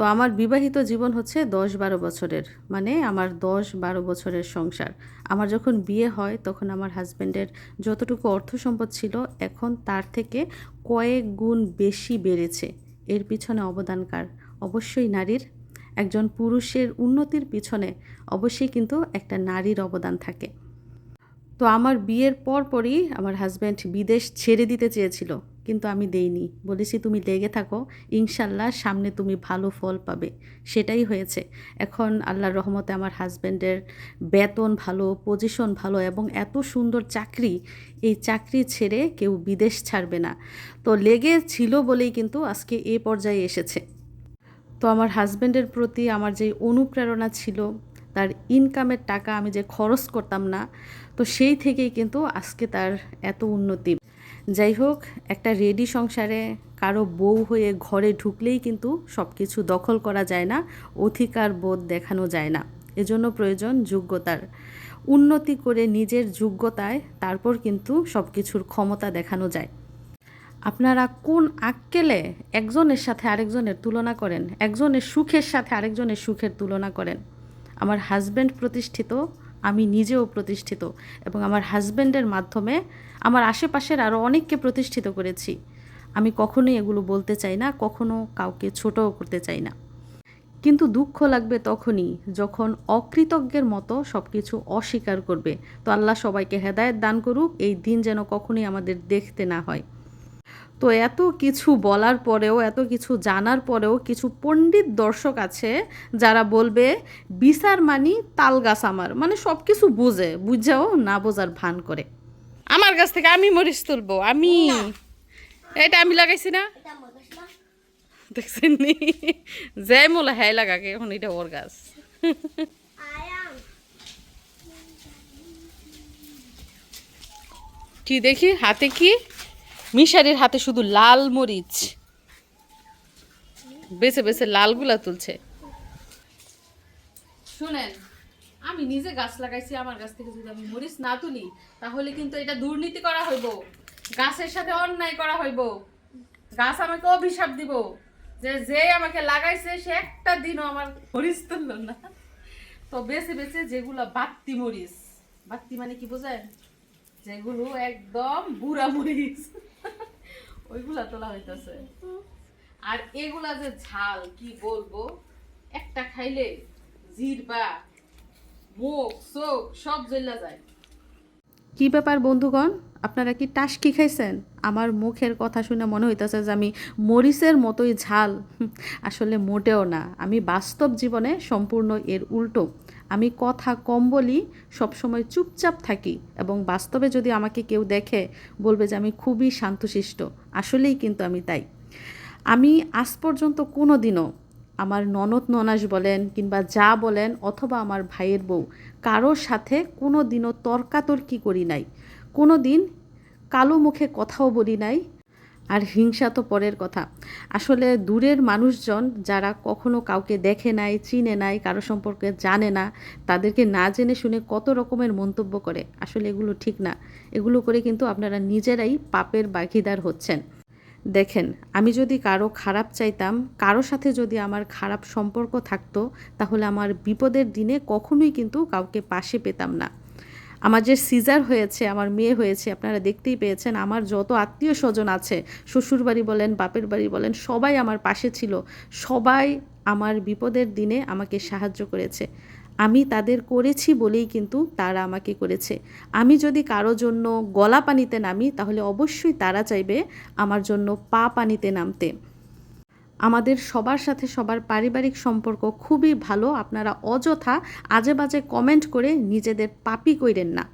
তো আমার বিবাহিত জীবন হচ্ছে দশ বারো বছরের মানে আমার দশ বারো বছরের সংসার। আমার যখন বিয়ে হয়, তখন আমার হাজব্যান্ডের যতটুকু অর্থ সম্পদ ছিল, এখন তার থেকে কয়েক গুণ বেশি বেড়েছে। এর পিছনে অবদান কার? অবশ্যই নারীর। একজন পুরুষের উন্নতির পিছনে অবশ্যই কিন্তু একটা নারীর অবদান থাকে। তো আমার বিয়ের পরপরই আমার হাজব্যান্ড বিদেশ ছেড়ে দিতে চেয়েছিল। কিন্তু আমি দেইনি। বলেছি, তুমি লেগে থাকো। ইনশাল্লাহ সামনে তুমি ভালো ফল পাবে। সেটাই হয়েছে। এখন আল্লাহর রহমতে আমার হাজব্যান্ডের বেতন ভালো পজিশন ভালো এবং এত সুন্দর চাকরি। এই চাকরি ছেড়ে কেউ বিদেশ ছাড়বে না। তো লেগে ছিল বলেই কিন্তু আজকে এ পর্যায়ে এসেছে। তো আমার হাজব্যান্ডের প্রতি আমার যে অনুপ্রেরণা ছিল, তার ইনকামের টাকা আমি যে খরচ করতাম না, তো সেই থেকেই কিন্তু আজকে তার এত উন্নতি। যাই হোক একটা রেডি সংসারে কারও বউ হয়ে ঘরে ঢুকলেই কিন্তু সব কিছু দখল করা যায় না, অধিকার বোধ দেখানো যায় না। এজন্য প্রয়োজন যোগ্যতার। উন্নতি করে নিজের যোগ্যতায় তারপর কিন্তু সব কিছুর ক্ষমতা দেখানো যায়। আপনারা কোন আক্কেলে একজনের সাথে আরেকজনের তুলনা করেন? একজনের সুখের সাথে আরেকজনের সুখের তুলনা করেন? আমার হাজব্যান্ড প্রতিষ্ঠিত আমি নিজেও প্রতিষ্ঠিত এবং আমার হাজব্যান্ডের মাধ্যমে আমার আশেপাশের আরও অনেককে প্রতিষ্ঠিত করেছি। আমি কখনোই এগুলো বলতে চাই না, কখনো কাউকে ছোটও করতে চাই না। কিন্তু দুঃখ লাগবে তখনই যখন অকৃতজ্ঞের মতো সব কিছু অস্বীকার করবে। তো আল্লাহ সবাইকে হেদায়েত দান করুক, এই দিন যেন কখনোই আমাদের দেখতে না হয়। তো এত কিছু বলার পরেও এত কিছু জানার পরেও কিছু পণ্ডিত দর্শক আছে যারা বলবে বিচার মানি তাল গাছ আমার। মানে সব কিছু বুঝে বুঝাও না বোঝার ভান করে। আমার কাছ থেকে আমি মরিচ তুলবো আমি। এটা আমি লাগাইছি না? দেখছেন নি? যে মোলা হ্যাঁ লাগাকে এখন এটা ওর গাছ। কি দেখি? হাতে কি? মিশারির হাতে শুধু লাল মরিচ। বেছে বেছে লালগুলা তুলছে। শুনেন, আমি নিজে গাছ লাগাইছি, আমার গাছ থেকে যদি আমি মরিচ না তুলি, তাহলে কিন্তু এটা দুর্নীতি করা হইব। গাছের সাথে অন্যায় করা হইব। গাছ আমাকে অভিশাপ দিব যে যে আমাকে লাগাইছে, সে একটা দিনও আমার মরিচ তুললো না। তো বেছে বেছে যেগুলো বাত্তি মরিচ বাত্তি মানে কি বোঝায় যেগুলো একদম বুড়া মরিচ। ওইগুলা তোলা হইতাছে। আর এগুলা যে ঝাল কি বলব? একটা খাইলে জিরবা মুখ চোখ সব জ্বলা যায়। কি ব্যাপার বন্ধুগণ? আপনারা কি টাসকি খাইছেন? আমার মুখের কথা শুনে মনে হইতেছে যে আমি মরিচের মতোই ঝাল। আসলে মোটেও না। আমি বাস্তব জীবনে সম্পূর্ণ এর উল্টো। আমি কথা কম বলি, সবসময় চুপচাপ থাকি এবং বাস্তবে যদি আমাকে কেউ দেখে, বলবে যে আমি খুবই শান্তশিষ্ট। আসলেই কিন্তু আমি তাই। আমি আজ পর্যন্ত কোনো দিনও আমার ননদ ননাস বলেন কিংবা যা বলেন অথবা আমার ভাইয়ের বউ, কারোর সাথে কোনো দিনও তর্কাতর্কি করি নাই। কোনো দিন কালো মুখে কথাও বলি নাই আর হিংসা তো পরের কথা। আসলে দূরের মানুষজন যারা কখনো কাউকে দেখে নাই, চিনে নাই, কারও সম্পর্কে জানে না, তাদেরকে না জেনে শুনে কত রকমের মন্তব্য করে, আসলে এগুলো ঠিক না। এগুলো করে কিন্তু আপনারা নিজেরাই পাপের বাগিদার হচ্ছেন। দেখেন, আমি যদি কারও খারাপ চাইতাম, কারও সাথে যদি আমার খারাপ সম্পর্ক থাকতো, তাহলে আমার বিপদের দিনে কখনোই কিন্তু কাউকে পাশে পেতাম না। আমার যে সিজার হয়েছে, আমার মেয়ে হয়েছে, আপনারা দেখতেই পেয়েছেন, আমার যত আত্মীয় স্বজন আছে, শ্বশুর বাড়ি বলেন, বাপের বাড়ি বলেন, সবাই আমার পাশে ছিল। সবাই আমার বিপদের দিনে আমাকে সাহায্য করেছে। আমি তাদের করেছি বলেই কিন্তু তারা আমাকে করেছে। আমি যদি কারও জন্য গলা পানিতে নামি, তাহলে অবশ্যই তারা চাইবে আমার জন্য পা পানিতে নামতে। আমাদের সবার সাথে সবার পারিবারিক সম্পর্ক খুবই ভালো। আপনারা অযথা আজে বাজে কমেন্ট করে নিজেদের পাপি কইরেন না।